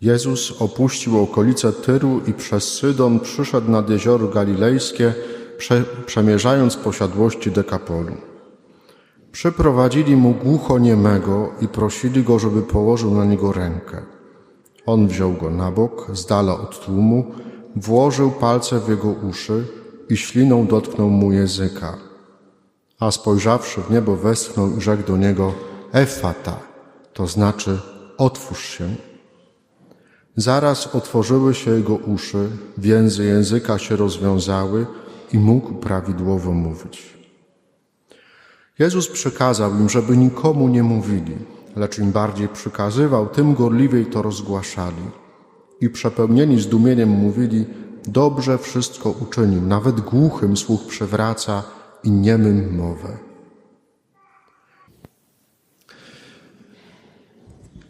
Jezus opuścił okolice Tyru i przez Sydon przyszedł nad jezioro galilejskie, prze, przemierzając posiadłości Dekapolu. Przyprowadzili mu głuchoniemego i prosili go, żeby położył na niego rękę. On wziął go na bok, z dala od tłumu, włożył palce w jego uszy i śliną dotknął mu języka. A spojrzawszy w niebo, westchnął i rzekł do niego: Efata, to znaczy otwórz się. Zaraz otworzyły się jego uszy, więzy języka się rozwiązały i mógł prawidłowo mówić. Jezus przykazał im, żeby nikomu nie mówili, lecz im bardziej przykazywał, tym gorliwiej to rozgłaszali. I przepełnieni zdumieniem mówili, dobrze wszystko uczynił, nawet głuchym słuch przewraca i niemym mowę.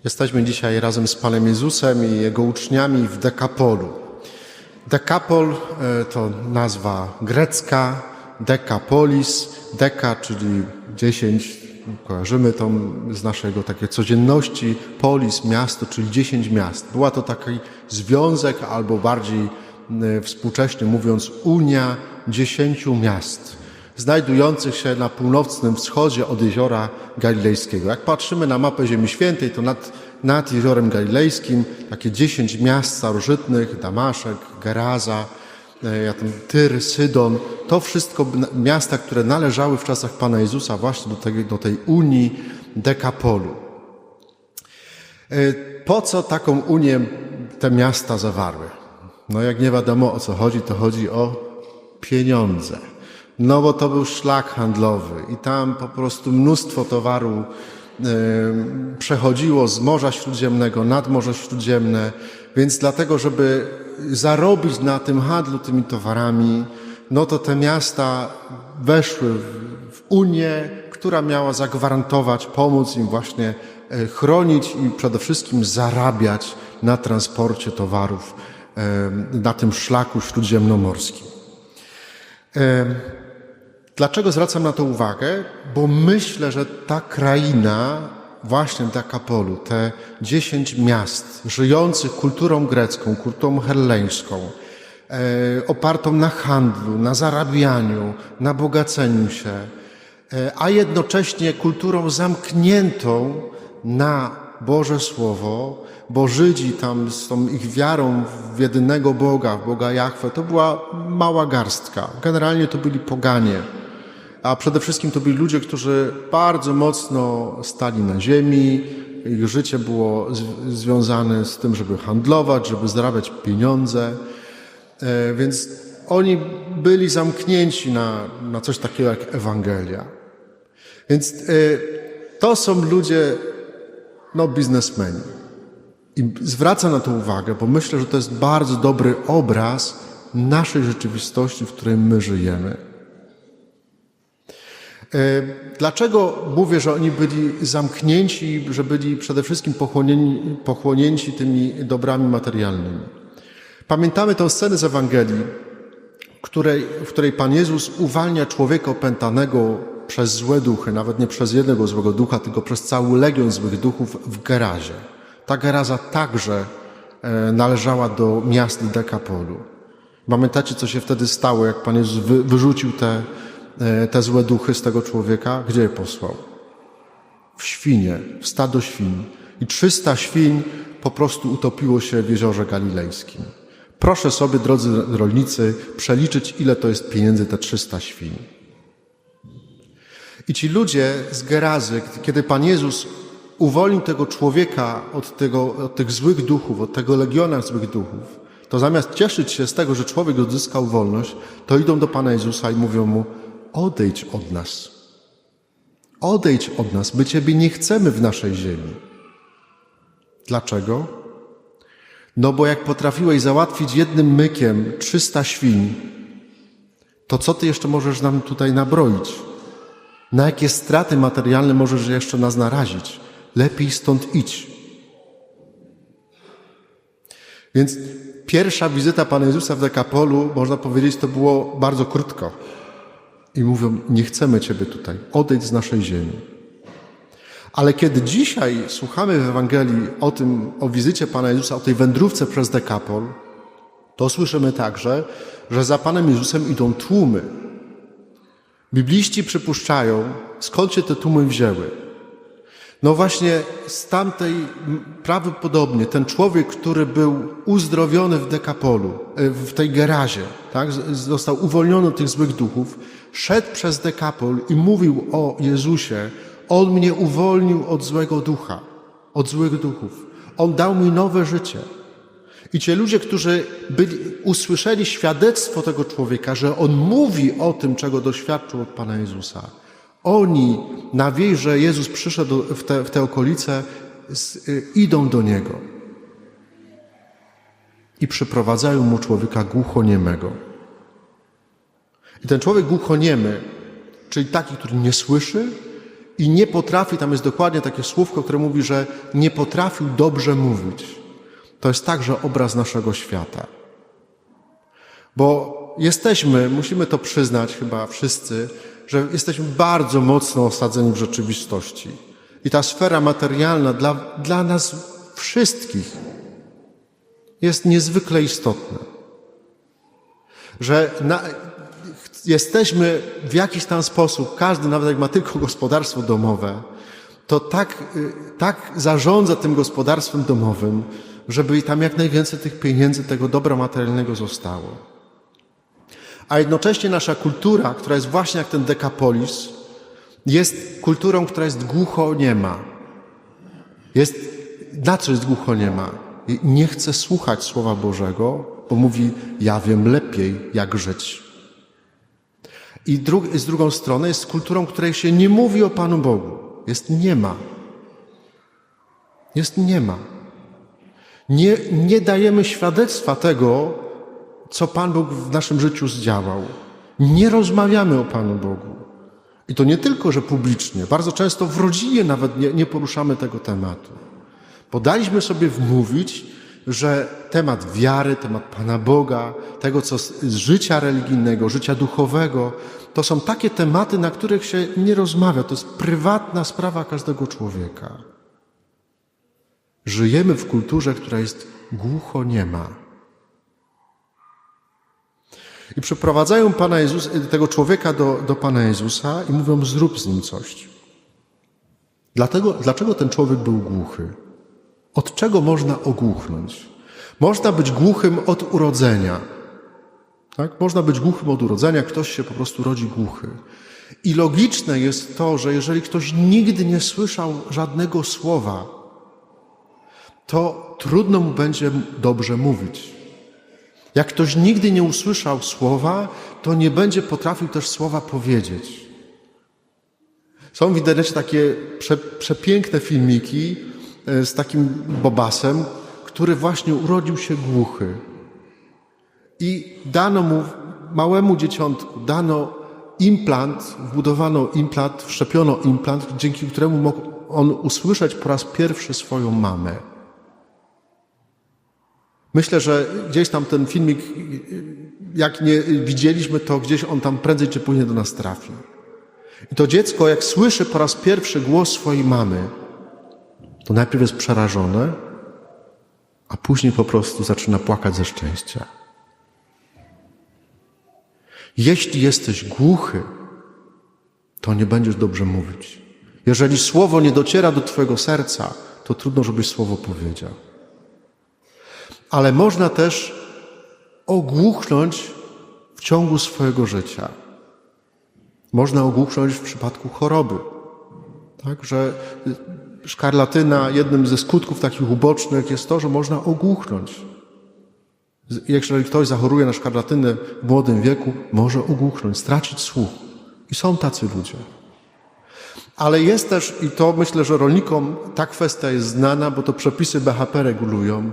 Jesteśmy dzisiaj razem z Panem Jezusem i Jego uczniami w Dekapolu. Dekapol e, to nazwa grecka, dekapolis, deka, czyli dziesięć, kojarzymy to z naszego takiej codzienności, polis, miasto, czyli dziesięć miast. Była to taki związek, albo bardziej e, współcześnie mówiąc, unia dziesięciu miast znajdujących się na północnym wschodzie od jeziora galilejskiego. Jak patrzymy na mapę Ziemi Świętej, to nad, nad jeziorem galilejskim takie dziesięć miast starożytnych, Damaszek, Geraza, e, Tyr, Sydon, to wszystko miasta, które należały w czasach Pana Jezusa właśnie do tej, do tej Unii Dekapolu. E, Po co taką Unię te miasta zawarły? No jak nie wiadomo o co chodzi, to chodzi o pieniądze. No bo to był szlak handlowy i tam po prostu mnóstwo towaru e, przechodziło z Morza Śródziemnego nad Morze Śródziemne, więc dlatego, żeby zarobić na tym handlu tymi towarami, no to te miasta weszły w, Unię, która miała zagwarantować, pomóc im właśnie e, chronić i przede wszystkim zarabiać na transporcie towarów e, na tym szlaku śródziemnomorskim. Dlaczego zwracam na to uwagę? Bo myślę, że ta kraina, właśnie Dekapolu, te dziesięć miast żyjących kulturą grecką, kulturą helleńską, e, opartą na handlu, na zarabianiu, na bogaceniu się, e, a jednocześnie kulturą zamkniętą na Boże Słowo, bo Żydzi tam z tą ich wiarą w jedynego Boga, w Boga Jahwe, to była mała garstka. Generalnie to byli poganie a przede wszystkim to byli ludzie, którzy bardzo mocno stali na ziemi, ich życie było związane z tym, żeby handlować, żeby zarabiać pieniądze, E, więc oni byli zamknięci na, na coś takiego jak Ewangelia. Więc e, to są ludzie, no biznesmeni. I zwracam na to uwagę, bo myślę, że to jest bardzo dobry obraz naszej rzeczywistości, w której my żyjemy. E, Dlaczego mówię, że oni byli zamknięci, że byli przede wszystkim pochłonięci, pochłonięci tymi dobrami materialnymi? Pamiętamy tę scenę z Ewangelii, której, w której Pan Jezus uwalnia człowieka opętanego przez złe duchy, nawet nie przez jednego złego ducha, tylko przez cały legion złych duchów w Gerazie. Ta Geraza także e, należała do miast Dekapolu. Pamiętacie, co się wtedy stało, jak Pan Jezus wy, wyrzucił te, te złe duchy z tego człowieka? Gdzie je posłał? W świnie, w stado świń. I 300 świń po prostu utopiło się w jeziorze galilejskim. Proszę sobie, drodzy rolnicy, przeliczyć, ile to jest pieniędzy te 300 świń. I ci ludzie z Gerazy, kiedy Pan Jezus uwolnił tego człowieka od, tego, od tych złych duchów, od tego legiona złych duchów, to zamiast cieszyć się z tego, że człowiek odzyskał wolność, to idą do Pana Jezusa i mówią mu: odejdź od nas. Odejdź od nas, my Ciebie nie chcemy w naszej ziemi. Dlaczego? No bo jak potrafiłeś załatwić jednym mykiem 300 świń, to co Ty jeszcze możesz nam tutaj nabroić? Na jakie straty materialne możesz jeszcze nas narazić? Lepiej stąd idź. Więc pierwsza wizyta Pana Jezusa w Dekapolu, można powiedzieć, to było bardzo krótko. I mówią, nie chcemy Ciebie tutaj, odejdź z naszej ziemi. Ale kiedy dzisiaj słuchamy w Ewangelii o tym, o wizycie Pana Jezusa, o tej wędrówce przez Dekapol, to słyszymy także, że za Panem Jezusem idą tłumy. Bibliści przypuszczają, skąd się te tłumy wzięły. No właśnie z tamtej, prawdopodobnie ten człowiek, który był uzdrowiony w Dekapolu, e, w tej Gerazie, tak, został uwolniony od tych złych duchów, szedł przez Dekapol i mówił o Jezusie, On mnie uwolnił od złego ducha, od złych duchów. On dał mi nowe życie. I ci ludzie, którzy byli, usłyszeli świadectwo tego człowieka, że on mówi o tym, czego doświadczył od Pana Jezusa, oni na wieść, że Jezus przyszedł w te, w te okolice, z, y, idą do Niego i przyprowadzają mu człowieka głuchoniemego. I ten człowiek głuchoniemy, czyli taki, który nie słyszy i nie potrafi, tam jest dokładnie takie słówko, które mówi, że nie potrafił dobrze mówić. To jest także obraz naszego świata. Bo jesteśmy, musimy to przyznać chyba wszyscy, że jesteśmy bardzo mocno osadzeni w rzeczywistości. I ta sfera materialna dla, dla nas wszystkich jest niezwykle istotna. Że na, jesteśmy w jakiś tam sposób, każdy, nawet jak ma tylko gospodarstwo domowe, to tak, y, tak zarządza tym gospodarstwem domowym, żeby tam jak najwięcej tych pieniędzy, tego dobra materialnego zostało. A jednocześnie nasza kultura, która jest właśnie jak ten dekapolis, jest kulturą, która jest głuchoniema. Jest, na co jest głuchoniema? Nie chce słuchać Słowa Bożego, bo mówi, ja wiem lepiej, jak żyć. I dru- z drugą strony jest kulturą, której się nie mówi o Panu Bogu. Jest nie ma. Jest nie ma. Nie, nie dajemy świadectwa tego, co Pan Bóg w naszym życiu zdziałał. Nie rozmawiamy o Panu Bogu. I to nie tylko, że publicznie, bardzo często w rodzinie nawet nie, nie poruszamy tego tematu. Podaliśmy sobie wmówić, że temat wiary, temat Pana Boga, tego co z, życia religijnego, życia duchowego, to są takie tematy, na których się nie rozmawia. To jest prywatna sprawa każdego człowieka. Żyjemy w kulturze, która jest głuchoniema. I przyprowadzają Pana Jezusa, tego człowieka do, do Pana Jezusa i mówią, zrób z nim coś. Dlatego, dlaczego ten człowiek był głuchy? Od czego można ogłuchnąć? Można być głuchym od urodzenia. Tak? Można być głuchym od urodzenia, ktoś się po prostu rodzi głuchy. I logiczne jest to, że jeżeli ktoś nigdy nie słyszał żadnego słowa, to trudno mu będzie dobrze mówić. Jak ktoś nigdy nie usłyszał słowa, to nie będzie potrafił też słowa powiedzieć. Są w internecie takie prze, przepiękne filmiki z takim bobasem, który właśnie urodził się głuchy. I dano mu, małemu dzieciątku, dano implant, wbudowano implant, wszczepiono implant, dzięki któremu mógł on usłyszeć po raz pierwszy swoją mamę. Myślę, że gdzieś tam ten filmik, jak nie widzieliśmy, to gdzieś on tam prędzej czy później do nas trafi. I to dziecko, jak słyszy po raz pierwszy głos swojej mamy, to najpierw jest przerażone, a później po prostu zaczyna płakać ze szczęścia. Jeśli jesteś głuchy, to nie będziesz dobrze mówić. Jeżeli słowo nie dociera do Twojego serca, to trudno, żebyś słowo powiedział. Ale można też ogłuchnąć w ciągu swojego życia. Można ogłuchnąć w przypadku choroby. Tak, że szkarlatyna, jednym ze skutków takich ubocznych jest to, że można ogłuchnąć. Jeżeli ktoś zachoruje na szkarlatynę w młodym wieku, może ogłuchnąć, stracić słuch. I są tacy ludzie. Ale jest też, i to myślę, że rolnikom ta kwestia jest znana, bo to przepisy BHP regulują,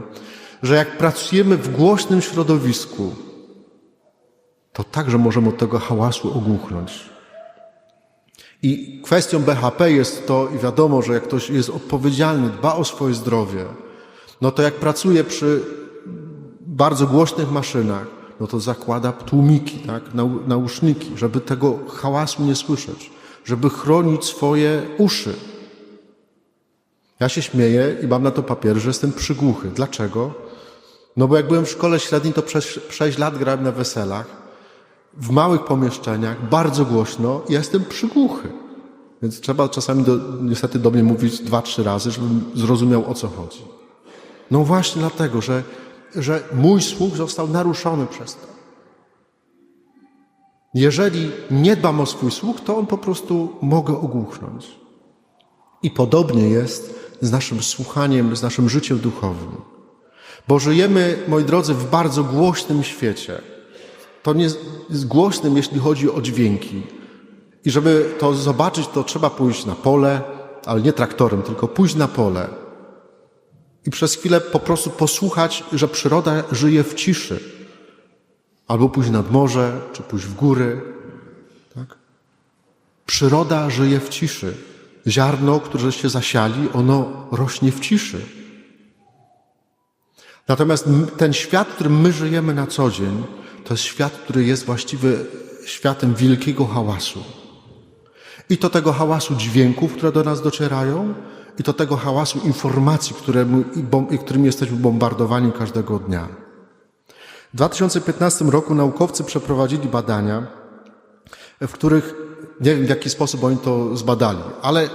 że jak pracujemy w głośnym środowisku, to także możemy od tego hałasu ogłuchnąć. I kwestią BHP jest to, i wiadomo, że jak ktoś jest odpowiedzialny, dba o swoje zdrowie, no to jak pracuje przy bardzo głośnych maszynach, no to zakłada tłumiki, tak, nau- nauszniki, żeby tego hałasu nie słyszeć, żeby chronić swoje uszy. Ja się śmieję i mam na to papier, że jestem przygłuchy. Dlaczego? No bo jak byłem w szkole średniej, to przez 6 lat grałem na weselach, w małych pomieszczeniach, bardzo głośno ja jestem przygłuchy. Więc trzeba czasami do, niestety do mnie mówić dwa, trzy razy, żebym zrozumiał o co chodzi. No właśnie dlatego, że, że mój słuch został naruszony przez to. Jeżeli nie dbam o swój słuch, to on po prostu mogę ogłuchnąć. I podobnie jest z naszym słuchaniem, z naszym życiem duchowym. Bo żyjemy, moi drodzy, w bardzo głośnym świecie. To nie jest głośnym, jeśli chodzi o dźwięki. I żeby to zobaczyć, to trzeba pójść na pole, ale nie traktorem, tylko pójść na pole. I przez chwilę po prostu posłuchać, że przyroda żyje w ciszy. Albo pójść nad morze, czy pójść w góry. Tak? Przyroda żyje w ciszy. Ziarno, które się zasiali, ono rośnie w ciszy. Natomiast ten świat, w którym my żyjemy na co dzień, to jest świat, który jest właściwie światem wielkiego hałasu. I to tego hałasu dźwięków, które do nas docierają, i to tego hałasu informacji, którym, którymi jesteśmy bombardowani każdego dnia. W 2015 roku naukowcy przeprowadzili badania, w których nie wiem w jaki sposób oni to zbadali, ale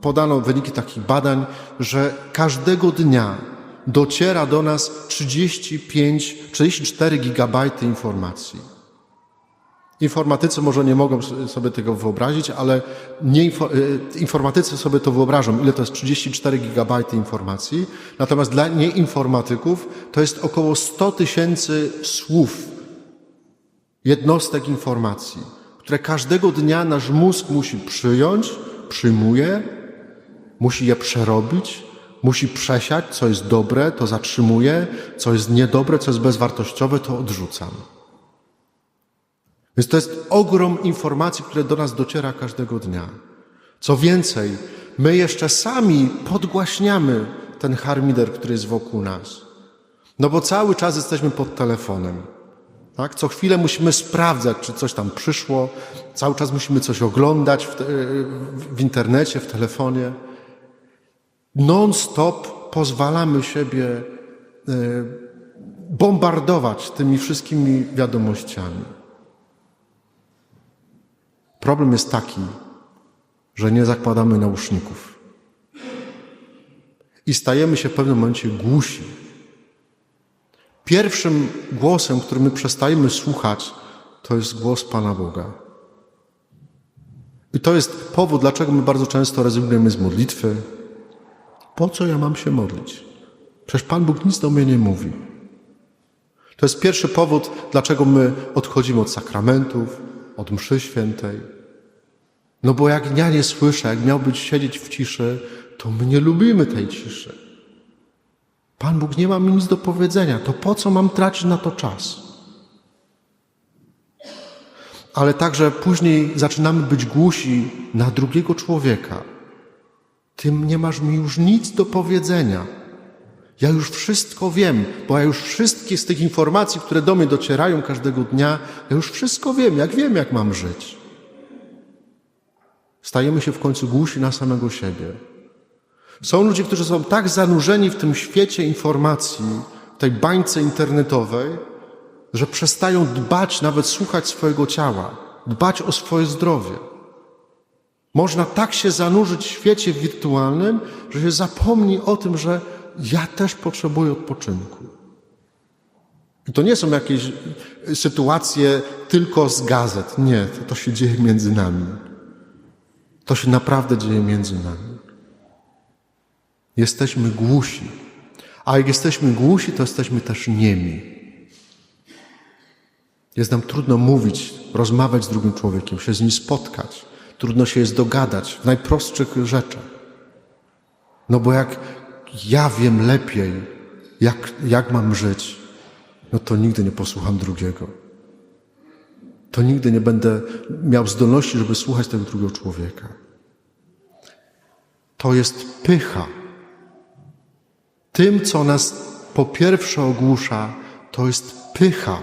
podano wyniki takich badań, że każdego dnia dociera do nas 35, 34 gigabajty informacji. Informatycy może nie mogą sobie tego wyobrazić, ale nie, informatycy sobie to wyobrażą, ile to jest 34 gigabajty informacji. Natomiast dla nieinformatyków to jest około 100 tysięcy słów, jednostek informacji, które każdego dnia nasz mózg musi przyjąć, przyjmuje, musi je przerobić, musi przesiać, co jest dobre, to zatrzymuje, co jest niedobre, co jest bezwartościowe, to odrzucam. Więc to jest ogrom informacji, które do nas dociera każdego dnia. Co więcej, my jeszcze sami podgłaśniamy ten harmider, który jest wokół nas. No bo cały czas jesteśmy pod telefonem. Tak? Co chwilę musimy sprawdzać, czy coś tam przyszło, cały czas musimy coś oglądać w, w internecie, w telefonie. Non-stop pozwalamy siebie e, bombardować tymi wszystkimi wiadomościami. Problem jest taki, że nie zakładamy nauszników i stajemy się w pewnym momencie głusi. Pierwszym głosem, który my przestajemy słuchać, to jest głos Pana Boga. I to jest powód, dlaczego my bardzo często rezygnujemy z modlitwy. Po co ja mam się modlić? Przecież Pan Bóg nic do mnie nie mówi. To jest pierwszy powód, dlaczego my odchodzimy od sakramentów, od mszy świętej. No bo jak ja nie słyszę, jak miał być siedzieć w ciszy, to my nie lubimy tej ciszy. Pan Bóg nie ma mi nic do powiedzenia, to po co mam tracić na to czas? Ale także później zaczynamy być głusi na drugiego człowieka. Tym nie masz mi już nic do powiedzenia. Ja już wszystko wiem, bo ja już wszystkie z tych informacji, które do mnie docierają każdego dnia, ja już wszystko wiem, jak wiem, jak mam żyć. Stajemy się w końcu głusi na samego siebie. Są ludzie, którzy są tak zanurzeni w tym świecie informacji, tej bańce internetowej, że przestają dbać, nawet słuchać swojego ciała, dbać o swoje zdrowie. Można tak się zanurzyć w świecie wirtualnym, że się zapomni o tym, że ja też potrzebuję odpoczynku. I to nie są jakieś sytuacje tylko z gazet. Nie, to, to się dzieje między nami. To się naprawdę dzieje między nami. Jesteśmy głusi. A jak jesteśmy głusi, to jesteśmy też niemi. Jest nam trudno mówić, rozmawiać z drugim człowiekiem, się z nim spotkać. Trudno się jest dogadać w najprostszych rzeczach. No bo jak ja wiem lepiej, jak, jak mam żyć, no to nigdy nie posłucham drugiego. To nigdy nie będę miał zdolności, żeby słuchać tego drugiego człowieka. To jest pycha. Tym, co nas po pierwsze ogłusza, to jest pycha,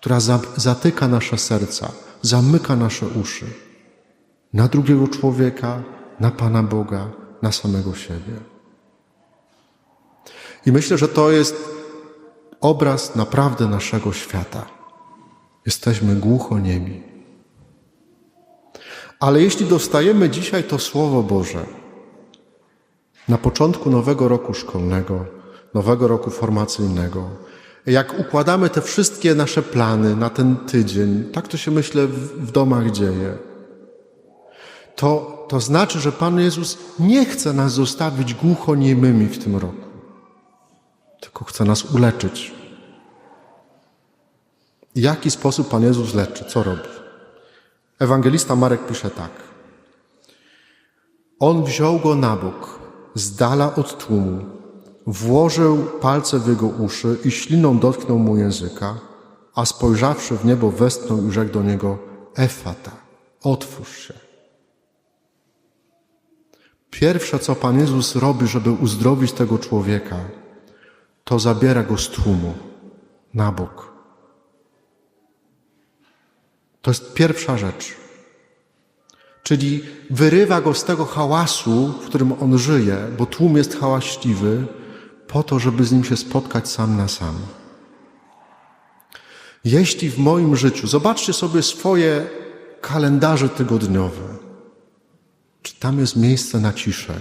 która zatyka nasze serca, zamyka nasze uszy. na drugiego człowieka, na Pana Boga, na samego siebie. I myślę, że to jest obraz naprawdę naszego świata. Jesteśmy głuchoniemi. Ale jeśli dostajemy dzisiaj to Słowo Boże na początku nowego roku szkolnego, nowego roku formacyjnego, jak układamy te wszystkie nasze plany na ten tydzień, tak to się myślę w, w domach dzieje, to, to znaczy, że Pan Jezus nie chce nas zostawić głuchoniemymi w tym roku, tylko chce nas uleczyć. W jaki sposób Pan Jezus leczy? Co robi? Ewangelista Marek pisze tak. On wziął go na bok, z dala od tłumu, włożył palce w jego uszy i śliną dotknął mu języka, a spojrzawszy w niebo westchnął i rzekł do niego Efata, otwórz się. Pierwsze, co Pan Jezus robi, żeby uzdrowić tego człowieka, to zabiera go z tłumu na bok. To jest pierwsza rzecz. Czyli wyrywa go z tego hałasu, w którym on żyje, bo tłum jest hałaśliwy, po to, żeby z nim się spotkać sam na sam. Jeśli w moim życiu, zobaczcie sobie swoje kalendarze tygodniowe, czy tam jest miejsce na ciszę?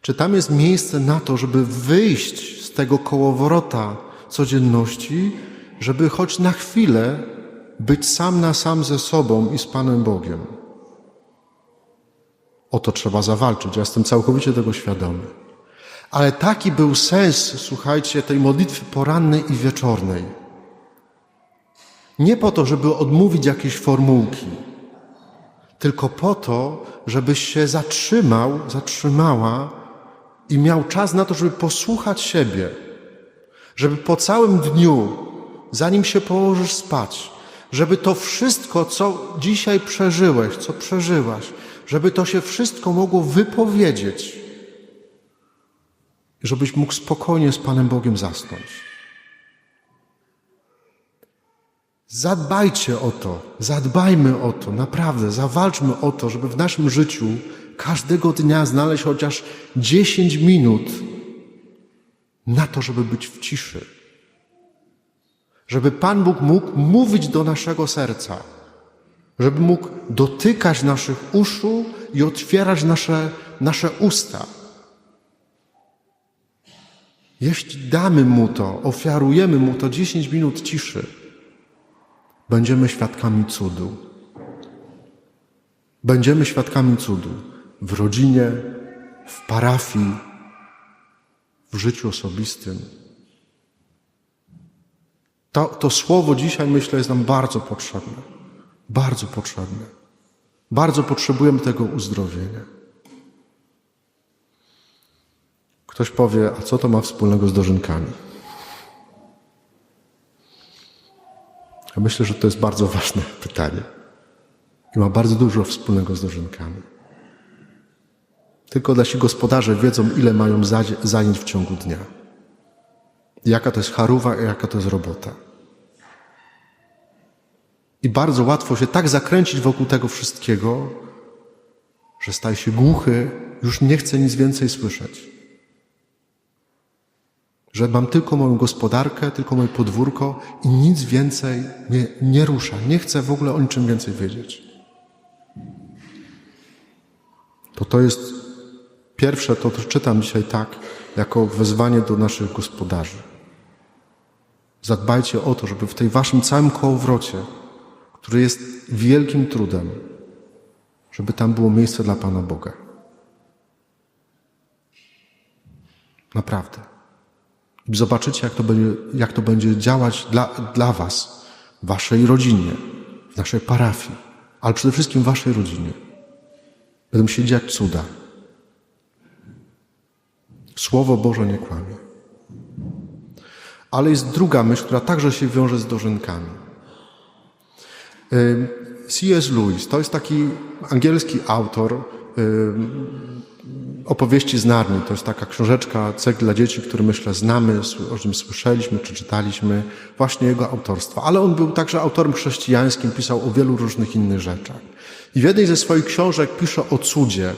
Czy tam jest miejsce na to, żeby wyjść z tego kołowrota codzienności, żeby choć na chwilę być sam na sam ze sobą i z Panem Bogiem? O to trzeba zawalczyć. Ja jestem całkowicie tego świadomy. Ale taki był sens, słuchajcie, tej modlitwy porannej i wieczornej. Nie po to, żeby odmówić jakieś formułki, tylko po to, żebyś się zatrzymał, zatrzymała i miał czas na to, żeby posłuchać siebie. Żeby po całym dniu, zanim się położysz spać, żeby to wszystko, co dzisiaj przeżyłeś, co przeżyłaś, żeby to się wszystko mogło wypowiedzieć, żebyś mógł spokojnie z Panem Bogiem zasnąć. Zadbajcie o to, zadbajmy o to, naprawdę, zawalczmy o to, żeby w naszym życiu każdego dnia znaleźć chociaż 10 minut na to, żeby być w ciszy. Żeby Pan Bóg mógł mówić do naszego serca, żeby mógł dotykać naszych uszu i otwierać nasze, nasze usta. Jeśli damy Mu to, ofiarujemy Mu to 10 minut ciszy, będziemy świadkami cudu. Będziemy świadkami cudu w rodzinie, w parafii, w życiu osobistym. To, to słowo dzisiaj, myślę, jest nam bardzo potrzebne. Bardzo potrzebne. Bardzo potrzebujemy tego uzdrowienia. Ktoś powie, a co to ma wspólnego z dożynkami? Ja myślę, że to jest bardzo ważne pytanie i ma bardzo dużo wspólnego z dożynkami. Tylko nasi gospodarze wiedzą, ile mają zajęć w ciągu dnia. Jaka to jest charuwa i jaka to jest robota. I bardzo łatwo się tak zakręcić wokół tego wszystkiego, że staje się głuchy, już nie chce nic więcej słyszeć. Że mam tylko moją gospodarkę, tylko moje podwórko i nic więcej mnie nie rusza. Nie chcę w ogóle o niczym więcej wiedzieć. To to jest pierwsze, to, to czytam dzisiaj tak, jako wezwanie do naszych gospodarzy. Zadbajcie o to, żeby w tej waszym całym kołowrocie, który jest wielkim trudem, żeby tam było miejsce dla Pana Boga. Naprawdę. Zobaczycie, jak to będzie, jak to będzie działać dla, dla Was, Waszej rodzinie, naszej parafii, ale przede wszystkim Waszej rodzinie. Będą się dziać cuda. Słowo Boże nie kłamie. Ale jest druga myśl, która także się wiąże z dożynkami. C.S. Lewis to jest taki angielski autor, Opowieści z Narni to jest taka książeczka, cykl dla dzieci, który myślę znamy, o czym słyszeliśmy czy czytaliśmy, właśnie jego autorstwa. Ale on był także autorem chrześcijańskim, pisał o wielu różnych innych rzeczach. I w jednej ze swoich książek pisze o cudzie,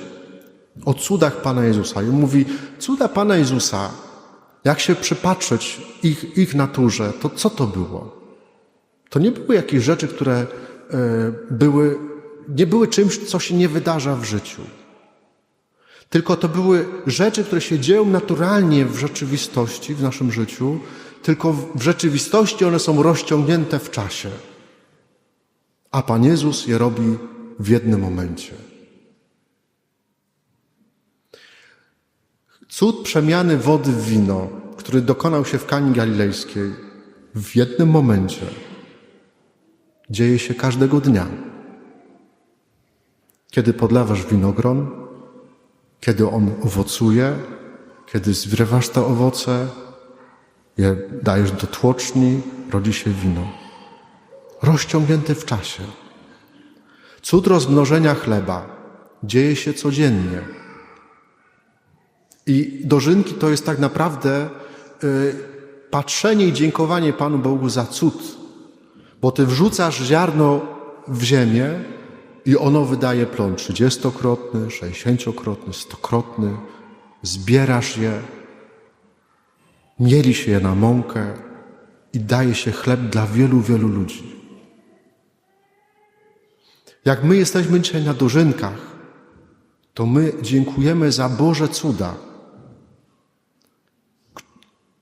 o cudach Pana Jezusa. I mówi, cuda Pana Jezusa, jak się przypatrzeć ich, ich naturze, to co to było? To nie były jakieś rzeczy, które e, były, nie były czymś, co się nie wydarza w życiu. Tylko to były rzeczy, które się dzieją naturalnie w rzeczywistości, w naszym życiu, tylko w rzeczywistości one są rozciągnięte w czasie. A Pan Jezus je robi w jednym momencie. Cud przemiany wody w wino, który dokonał się w Kani Galilejskiej, w jednym momencie dzieje się każdego dnia. Kiedy podlewasz winogron, kiedy on owocuje, kiedy zrywasz te owoce, je dajesz do tłoczni, rodzi się wino. Rozciągnięty w czasie. Cud rozmnożenia chleba dzieje się codziennie. I dożynki to jest tak naprawdę y, patrzenie i dziękowanie Panu Bogu za cud. Bo Ty wrzucasz ziarno w ziemię i ono wydaje plon trzydziestokrotny, sześćdziesięciokrotny, stokrotny. Zbierasz je, mieli się je na mąkę i daje się chleb dla wielu, wielu ludzi. Jak my jesteśmy dzisiaj na dożynkach, to my dziękujemy za Boże cuda.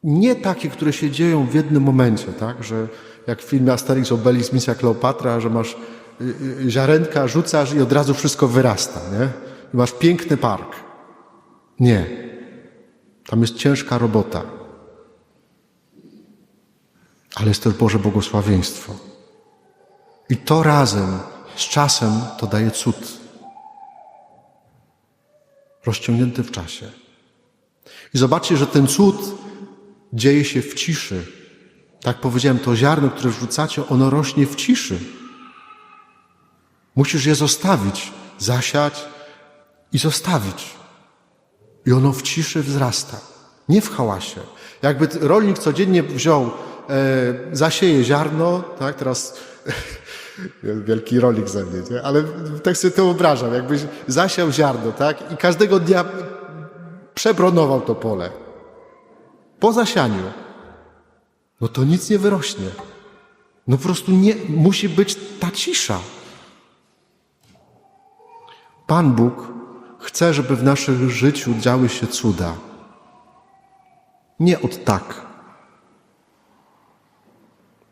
Nie takie, które się dzieją w jednym momencie, tak? Że jak w filmie Asterix, Obelix, Misja Kleopatra, że masz ziarenka, rzucasz i od razu wszystko wyrasta, nie? I masz piękny park. Nie. Tam jest ciężka robota. Ale jest też Boże błogosławieństwo. I to razem, z czasem, to daje cud. Rozciągnięty w czasie. I zobaczcie, że ten cud dzieje się w ciszy. Tak powiedziałem, to ziarno, które wrzucacie, ono rośnie w ciszy. Musisz je zostawić, zasiać i zostawić. I ono w ciszy wzrasta, nie w hałasie. Jakby rolnik codziennie wziął, e, zasieje ziarno, tak, teraz wielki rolnik ze mnie, nie? ale tak sobie to wyobrażam, jakbyś zasiał ziarno, tak, i każdego dnia przebronował to pole. Po zasianiu, no to nic nie wyrośnie. No po prostu nie, musi być ta cisza. Pan Bóg chce, żeby w naszym życiu działy się cuda. Nie od tak,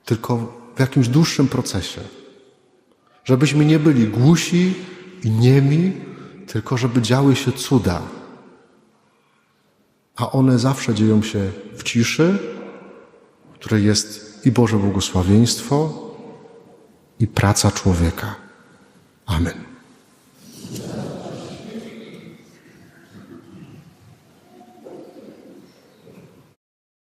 tylko w jakimś dłuższym procesie. Żebyśmy nie byli głusi i niemi, tylko żeby działy się cuda. A one zawsze dzieją się w ciszy, w której jest i Boże błogosławieństwo, i praca człowieka. Amen.